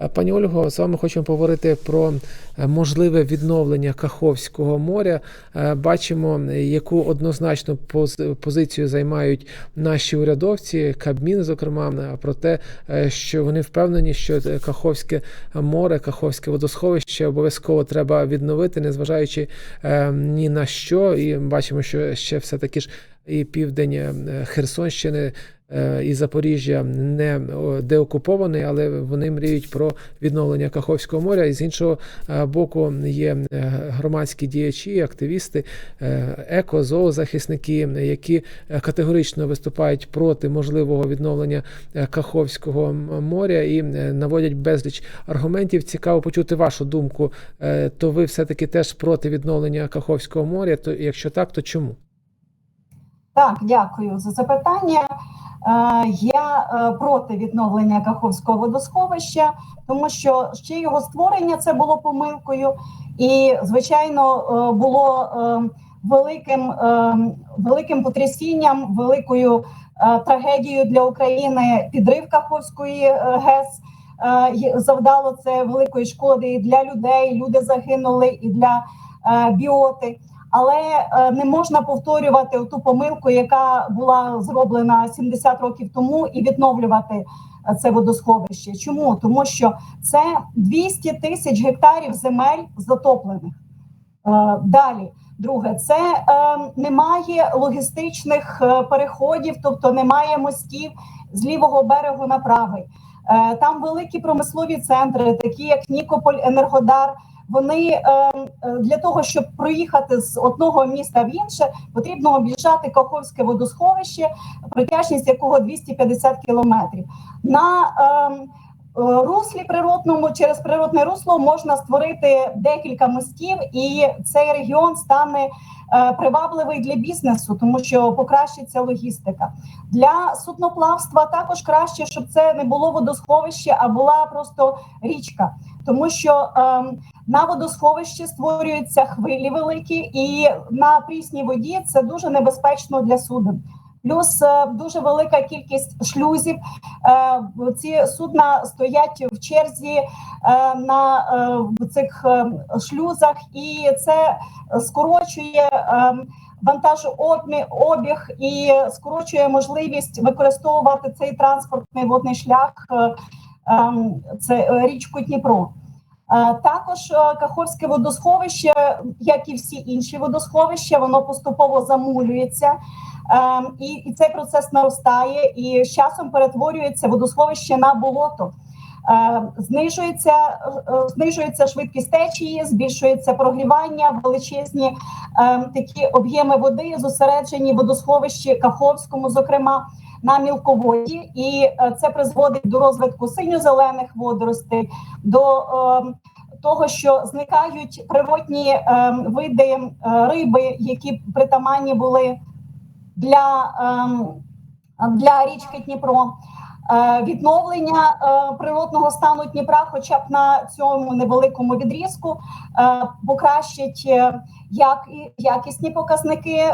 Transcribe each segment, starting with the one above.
Е, Пані Ольго, з вами хочемо поговорити про е, можливе відновлення Каховського моря. Е, Бачимо, яку однозначну позицію займають наші урядовці, Кабмін, зокрема, про те, що вони впевнені, що Каховське море, Каховське водосховище обов'язково треба відновити, незважаючи ні на що. І бачимо, що ще все таки ж і південь е, Херсонщини. е, І Запоріжжя не о, деокупований, але вони мріють про відновлення Каховського моря. І з іншого е, боку є е, громадські діячі, активісти, е, еко, зоозахисники, які е, категорично виступають проти можливого відновлення е, Каховського моря і е, наводять безліч аргументів. Цікаво почути вашу думку. Е, То ви все-таки теж проти відновлення Каховського моря? То якщо так, то чому? Так, дякую за запитання. Е, Я е, проти відновлення Каховського водосховища, тому що ще його створення це було помилкою, і звичайно е, було великим, великим потрясінням, великою трагедією для України підрив Каховської ГЕС. Завдало це великої шкоди і для людей. Люди загинули, і для біоти але е, не можна повторювати ту помилку, яка була зроблена 70 років тому, і відновлювати е, це водосховище. Чому? Тому що це 200 тисяч гектарів земель затоплених. Е, Далі, друге, це немає логістичних переходів, тобто немає мостів з лівого берегу на правий. Там великі промислові центри, такі як Нікополь, Енергодар. Вони е, е, для того, щоб проїхати з одного міста в інше, потрібно об'їжджати Каховське водосховище, протяжність якого 250 кілометрів. На е, е, руслі природному через природне русло можна створити декілька мостів, і цей регіон стане е, привабливий для бізнесу, тому що покращиться логістика. Для судноплавства також краще, щоб це не було водосховище, а була просто річка, тому що ем, на водосховищі створюються хвилі великі, і на прісній воді це дуже небезпечно для суден. Плюс е, дуже велика кількість шлюзів. Е, Ці судна стоять в черзі е, на цих шлюзах, і це скорочує вантажообіг і скорочує можливість використовувати цей транспортний водний шлях. ем, Це річку Дніпро. Також е, Каховське водосховище, як і всі інші водосховища, воно поступово замулюється, Ем, і, і цей процес наростає, і з часом перетворюється водосховище на болото. Е, Знижується, е, знижується швидкість течії, збільшується прогрівання, величезні е, такі об'єми води зосереджені в водосховищі Каховському, зокрема на мілководі, і е, це призводить до розвитку синьо-зелених водоростей, до е, того, що зникають природні е, види е, риби, які притаманні були для, ем, для річки Дніпро. Е, Відновлення е, природного стану Дніпра, хоча б на цьому невеликому відрізку, покращить як якісні показники,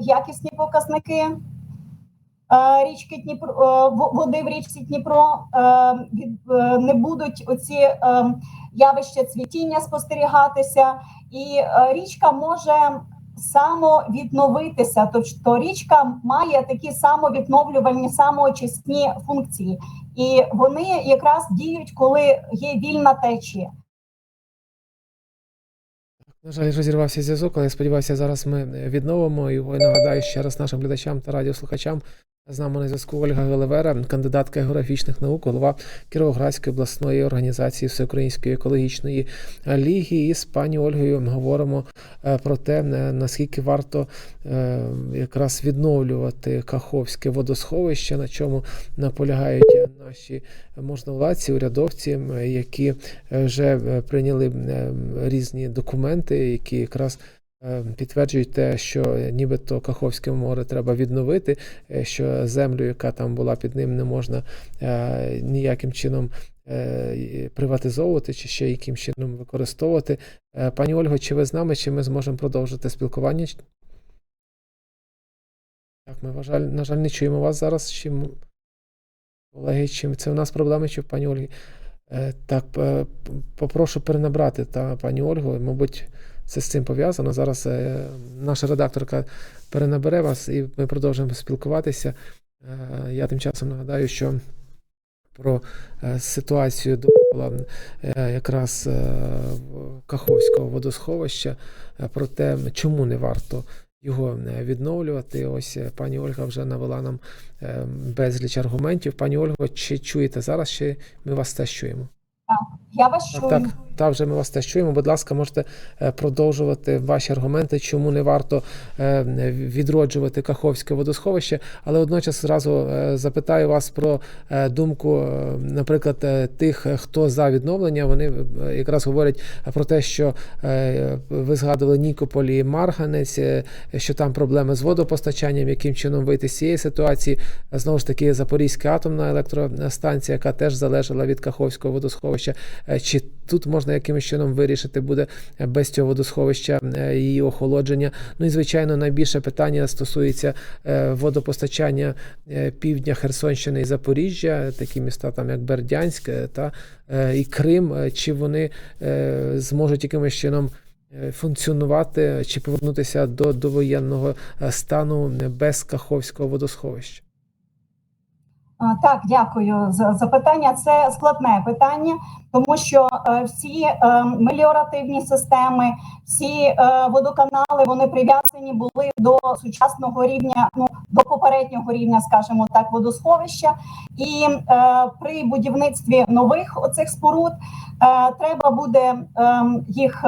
якісні показники річки Дніпро е, води в річці Дніпро. Е, е, Не будуть оці е, явища цвітіння спостерігатися, і е, річка може самовідновитися. Тобто річка має такі самовідновлювальні, самоочисні функції, і вони якраз діють, коли є вільна течія. На жаль, розірвався зв'язок, але я сподіваюся, зараз ми відновимо його. І нагадаю ще раз нашим глядачам та радіослухачам. З нами на зв'язку Ольга Гелевера, кандидатка географічних наук, голова Кіровоградської обласної організації Всеукраїнської екологічної ліги. І з пані Ольгою говоримо е, про те, е, наскільки варто е, якраз відновлювати Каховське водосховище, на чому наполягають наші можновладці, урядовці, які вже прийняли різні документи, які якраз підтверджують те, що нібито Каховське море треба відновити, е, що землю, яка там була під ним, не можна е, ніяким чином е, приватизовувати чи ще яким чином використовувати. Е, Пані Ольго, чи ви з нами, чи ми зможемо продовжити спілкування? Так, ми, на жаль, не чуємо вас зараз. Чи колеги, чи це у нас проблеми, чи в пані Ольги? Е, Так, е, попрошу перенабрати та пані Ольгу. Мабуть, це з цим пов'язано. Зараз е, наша редакторка перенабере вас і ми продовжимо спілкуватися. Е, Я тим часом нагадаю, що про е, ситуацію довкола е, якраз Каховського водосховища, про те, чому не варто його відновлювати. Ось пані Ольга вже навела нам безліч аргументів. Пані Ольго, чи чуєте зараз, чи ми вас теж чуємо? Так, Я вас чую. Так, та вже ми вас теж чуємо. Будь ласка, можете е, продовжувати ваші аргументи, чому не варто е, відроджувати Каховське водосховище. Але одночас зразу е, запитаю вас про думку, наприклад, тих, хто за відновлення. Вони якраз говорять про те, що ви згадували Нікополь і Марганець, що там проблеми з водопостачанням, яким чином вийти з цієї ситуації. Знову ж таки, Запорізька атомна електростанція, яка теж залежала від Каховського водосховища. Чи тут можна якимось чином вирішити буде е, без цього водосховища е, її охолодження? Ну і звичайно, найбільше питання стосується е, водопостачання півдня Херсонщини і Запоріжжя, такі міста там як Бердянськ та і Крим. Чи вони зможуть якимось чином? Функціонувати чи повернутися до довоєнного стану без Каховського водосховища? Так, дякую за запитання. Це складне питання, тому що е, всі е, меліоративні системи, всі е, водоканали вони прив'язані були до сучасного рівня, ну до попереднього рівня, скажімо так, водосховища. І е, при будівництві нових оцих споруд треба буде е, їх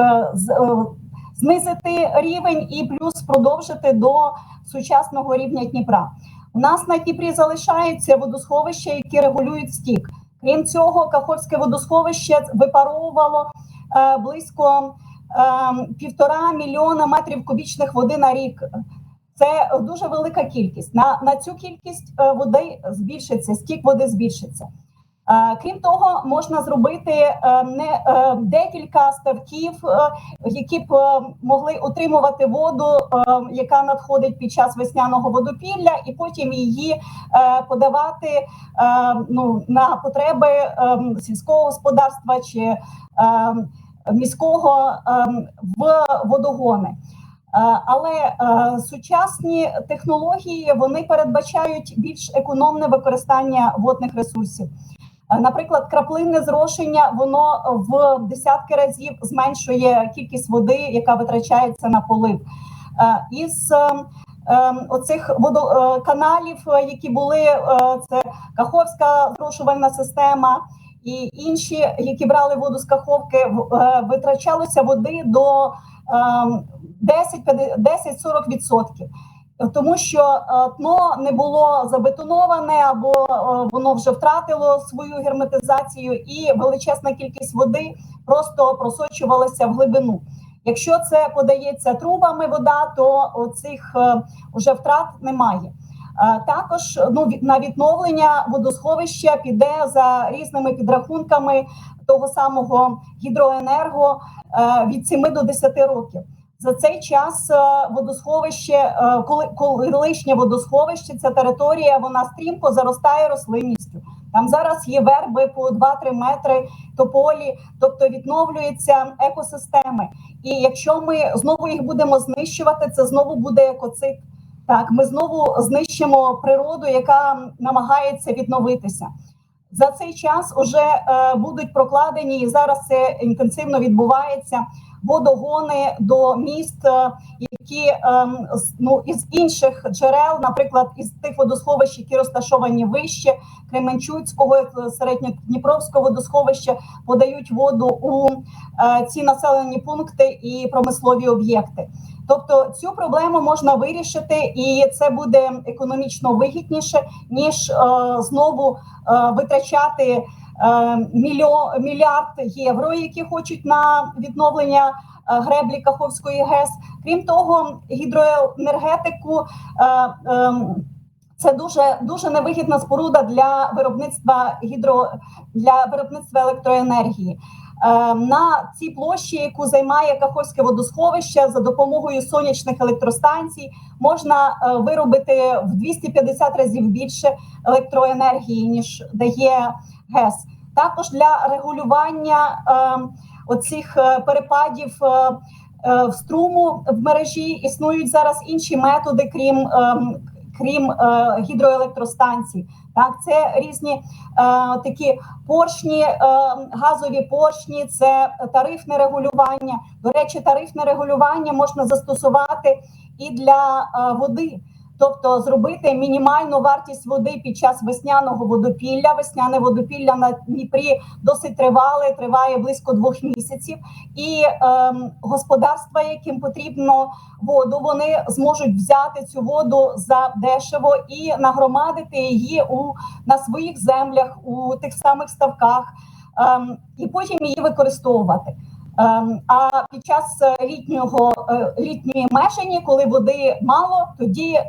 знизити рівень і плюс продовжити до сучасного рівня Дніпра. У нас на Дніпрі залишаються водосховища, які регулюють стік. Крім цього, Каховське водосховище випаровувало е, близько е, півтора мільйона метрів кубічних води на рік. Це дуже велика кількість. На, на цю кількість е, води збільшиться, стік води збільшиться. Е, Крім того, можна зробити е, не е, декілька ставків, які б могли утримувати воду, яка надходить під час весняного водопілля, і потім її подавати ну, на потреби сільського господарства чи міського в водогони. Але сучасні технології вони передбачають більш економне використання водних ресурсів. Е, Наприклад, краплинне зрошення воно в десятки разів зменшує кількість води, яка витрачається на полив. Е, Із е, е, оцих водоканалів, які були, е, це Каховська зрошувальна система і інші, які брали воду з Каховки, е, витрачалося води до е, 10-40 відсотків. Тому що е, дно не було забетоноване або е, воно вже втратило свою герметизацію, і величезна кількість води просто просочувалася в глибину. Якщо це подається трубами вода, то оцих е, вже втрат немає. Е, Також ну на відновлення водосховища піде за різними підрахунками того самого гідроенерго е, від 7 до 10 років. За цей час е, водосховище, е, коли колишнє водосховище, ця територія вона стрімко заростає рослинністю. Там зараз є верби по 2-3 метри тополі, тобто відновлюються екосистеми. І якщо ми знову їх будемо знищувати, це знову буде екоцид. Так, ми знову знищимо природу, яка намагається відновитися. За цей час вже е, будуть прокладені, і зараз це інтенсивно відбувається водогони до міст, е, які ем, ну із інших джерел, наприклад, із тих водосховищ, які розташовані вище Кременчуцького, е, середньодніпровського водосховища, подають воду у е, ці населені пункти і промислові об'єкти. Тобто цю проблему можна вирішити, і це буде економічно вигідніше ніж е, знову е, витрачати мільйо, мільярд євро, які хочуть на відновлення е, греблі Каховської ГЕС. Крім того, гідроенергетику. Е, ем, це дуже дуже невигідна споруда для виробництва гідро для виробництва електроенергії. Е, На цій площі, яку займає Каховське водосховище, за допомогою сонячних електростанцій можна е, виробити в 250 разів більше електроенергії ніж дає ГЕС. Також для регулювання е, оцих перепадів е, е, в струму в мережі існують зараз інші методи, крім, е, крім е, гідроелектростанцій. Так, це різні е, такі поршні, е, газові поршні, це тарифне регулювання. До речі, тарифне регулювання можна застосувати і для е, води. Тобто зробити мінімальну вартість води під час весняного водопілля. Весняне водопілля на Дніпрі досить тривале, триває близько двох місяців. І ем, господарства, яким потрібно воду, вони зможуть взяти цю воду за дешево і нагромадити її у на своїх землях у тих самих ставках, ем, і потім її використовувати. Ем, А під час е, літнього е, літньої мешені, коли води мало, тоді е,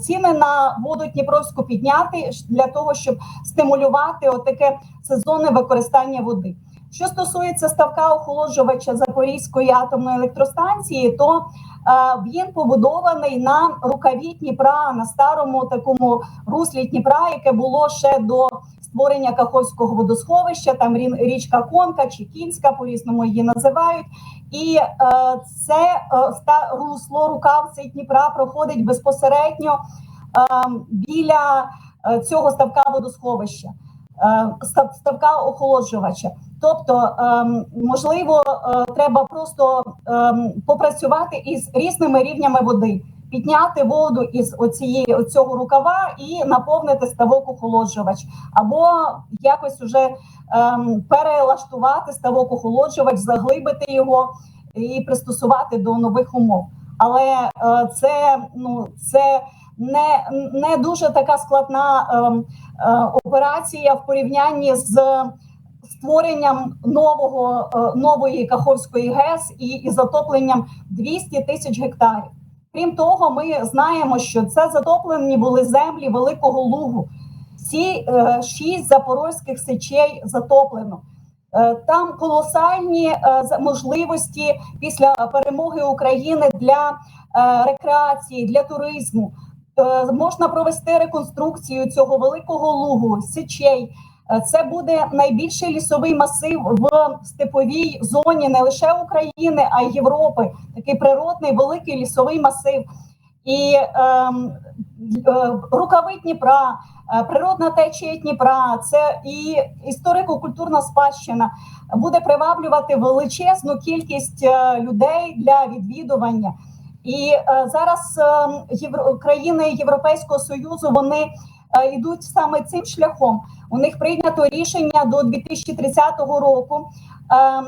ціни на воду Дніпровську підняти для того, щоб стимулювати отаке сезонне використання води. Що стосується ставка охолоджувача Запорізької атомної електростанції, то він побудований на рукаві Дніпра на старому такому руслі Дніпра, яке було ще до створення Каховського водосховища, там річка Конка чи Кінська, по-різному її називають. І е, це е, русло, рукав цей Дніпра проходить безпосередньо е, біля е, цього ставка водосховища, е, став- ставка охолоджувача. Тобто, ем, можливо, е, треба просто попрацювати із різними рівнями води, підняти воду із оцієї оцього рукава і наповнити ставок охолоджувач, або якось уже ем, перелаштувати ставок охолоджувач, заглибити його і пристосувати до нових умов. Але е, це ну це не, не дуже така складна ем, е, операція в порівнянні з створенням нового е, нової Каховської ГЕС і, і затопленням 200 тисяч гектарів. Крім того, ми знаємо, що це затоплені були землі Великого Лугу. Всі е, шість запорозьких сечей затоплено. Е, Там колосальні е, можливості після перемоги України для е, рекреації, для туризму. Е, Можна провести реконструкцію цього великого лугу, сечей. Е, Це буде найбільший лісовий масив в степовій зоні не лише України, а й Європи. Такий природний великий лісовий масив. І ем, е, рукави Дніпра, е, природна течія Дніпра, це і історико-культурна спадщина буде приваблювати величезну кількість е, людей для відвідування. І е, зараз е, країни Європейського союзу вони е, йдуть саме цим шляхом. У них прийнято рішення до 2030 року. ем,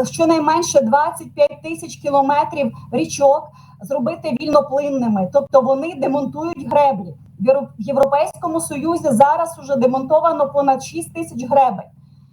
е, Щонайменше 25 тисяч кілометрів річок зробити вільноплинними, тобто вони демонтують греблі. В Євро- Європейському Союзі зараз вже демонтовано понад 6 тисяч гребень.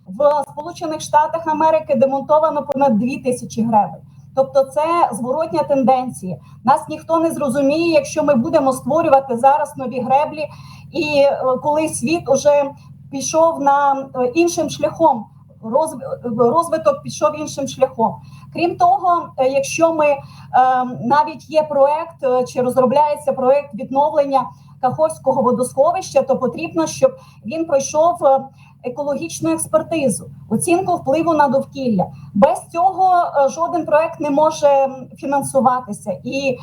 В Сполучених Штатах Америки демонтовано понад 2 тисячі гребень. Тобто, це зворотня тенденція. Нас ніхто не зрозуміє, якщо ми будемо створювати зараз нові греблі, і е, коли світ уже пішов на е, іншим шляхом, розв- розвиток пішов іншим шляхом. Крім того, е, якщо ми е, навіть є проект е, чи розробляється проект відновлення Каховського водосховища, то потрібно, щоб він пройшов е, екологічну експертизу, оцінку впливу на довкілля. Без цього е, жоден проект не може фінансуватися, і е,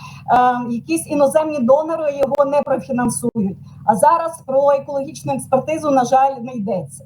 якісь іноземні донори його не профінансують. А зараз про екологічну експертизу, на жаль, не йдеться.